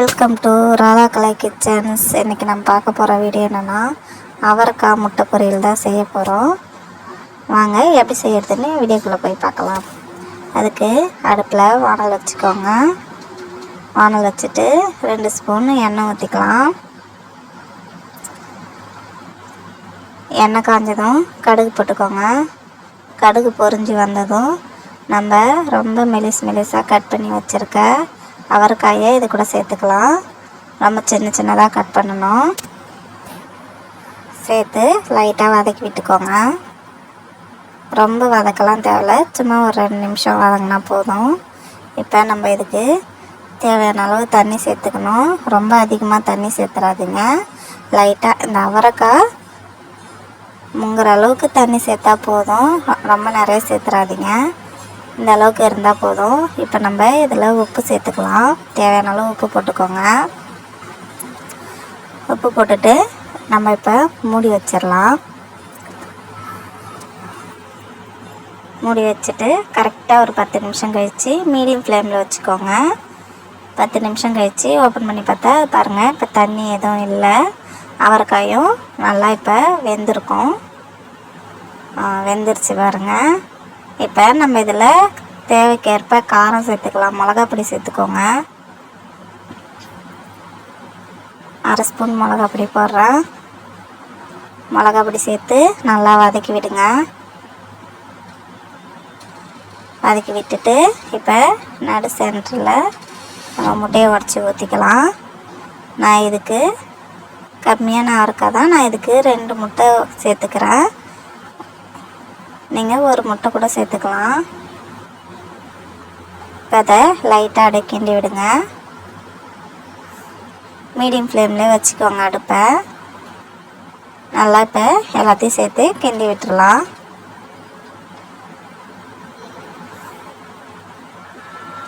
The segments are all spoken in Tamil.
Welcome to Radha Kalai kitchens இன்றைக்கி நம்ம பார்க்க போகிற வீடியோ என்னென்னா அவரைக்காய் முட்டை பொரியல் தான் செய்ய போகிறோம் வாங்க எப்படி செய்யறதுன்னு வீடியோக்குள்ளே போய் பார்க்கலாம். அதுக்கு அடுப்பில் வானல் வச்சுக்கோங்க. வானல் வச்சுட்டு ரெண்டு ஸ்பூன் எண்ணெய் ஊற்றிக்கலாம் எண்ணெய் காஞ்சதும் கடுகு போட்டுக்கோங்க. கடுகு பொறிஞ்சி வந்ததும் நம்ம ரொம்ப மெலிஸ் மெலிஸாக கட் பண்ணி வச்சுருக்க அவரைக்காயை இது கூட சேர்த்துக்கலாம். ரொம்ப சின்ன சின்னதாக கட் பண்ணணும். சேர்த்து லைட்டாக வதக்கி விட்டுக்கோங்க. ரொம்ப வதக்கலாம் தேவையில்ல. சும்மா ஒரு ரெண்டு நிமிஷம் வதங்கினா போதும். இப்போ நம்ம இதுக்கு தேவையான அளவு தண்ணி சேர்த்துக்கணும். ரொம்ப அதிகமாக தண்ணி சேர்த்துறாதீங்க. லைட்டாக இந்த அவரைக்காய் முங்குற அளவுக்கு தண்ணி சேர்த்தா போதும். ரொம்ப நிறைய சேர்த்துறாதீங்க. இந்த அளவுக்கு இருந்தால் போதும். இப்போ நம்ம இதில் உப்பு சேர்த்துக்கலாம். தேவையான அளவு உப்பு போட்டுக்கோங்க. உப்பு போட்டுட்டு நம்ம இப்போ மூடி வச்சிடலாம். மூடி வச்சுட்டு கரெக்டாக ஒரு பத்து நிமிஷம் கழித்து மீடியம் ஃப்ளேமில் வச்சுக்கோங்க. பத்து நிமிஷம் கழித்து ஓப்பன் பண்ணி பார்த்தா பாருங்கள் இப்போ தண்ணி எதுவும் இல்லை. அவரைக்காயும் நல்லா இப்போ வெந்திருக்கும். வெந்துருச்சு பாருங்கள் இப்போ நம்ம இதில் தேவைக்கேற்ப காரம் சேர்த்துக்கலாம். மிளகா பொடி சேர்த்துக்கோங்க. அரை ஸ்பூன் மிளகா பொடி போடுறேன். மிளகாப்பொடி சேர்த்து நல்லா வதக்கி விடுங்க. வதக்கி விட்டுட்டு இப்போ நடு சென்டரில் நம்ம முட்டையை உடச்சி ஊற்றிக்கலாம் நான் இதுக்கு கம்மியான அரைக்கா தான் நான் இதுக்கு ரெண்டு முட்டை சேர்த்துக்கிறேன். நீங்கள் ஒரு முட்டை கூட சேர்த்துக்கலாம். இப்போ அதை லைட்டாக அடக்கிண்டி விடுங்க. மீடியம் ஃப்ளேம்லேயே வச்சுக்கோங்க அடுப்பை. நல்லா இப்போ எல்லாத்தையும் சேர்த்து கிண்டி விட்டுடலாம்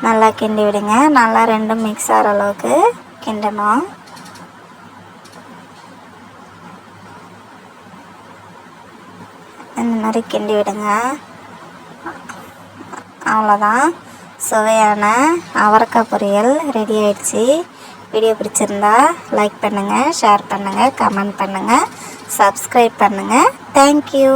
நல்லா கிண்டி விடுங்க. நல்லா ரெண்டும் மிக்ஸ் ஆகிற அளவுக்கு கிண்டணும். இந்த மாதிரி கிண்டி விடுங்க. அவ்வளோதான். சுவையான அவரக்காய் பொரியல் ரெடி ஆயிடுச்சு. வீடியோ பிடிச்சிருந்தா லைக் பண்ணுங்கள் ஷேர் பண்ணுங்கள் கமெண்ட் பண்ணுங்கள் சப்ஸ்கிரைப் பண்ணுங்கள் தேங்க்யூ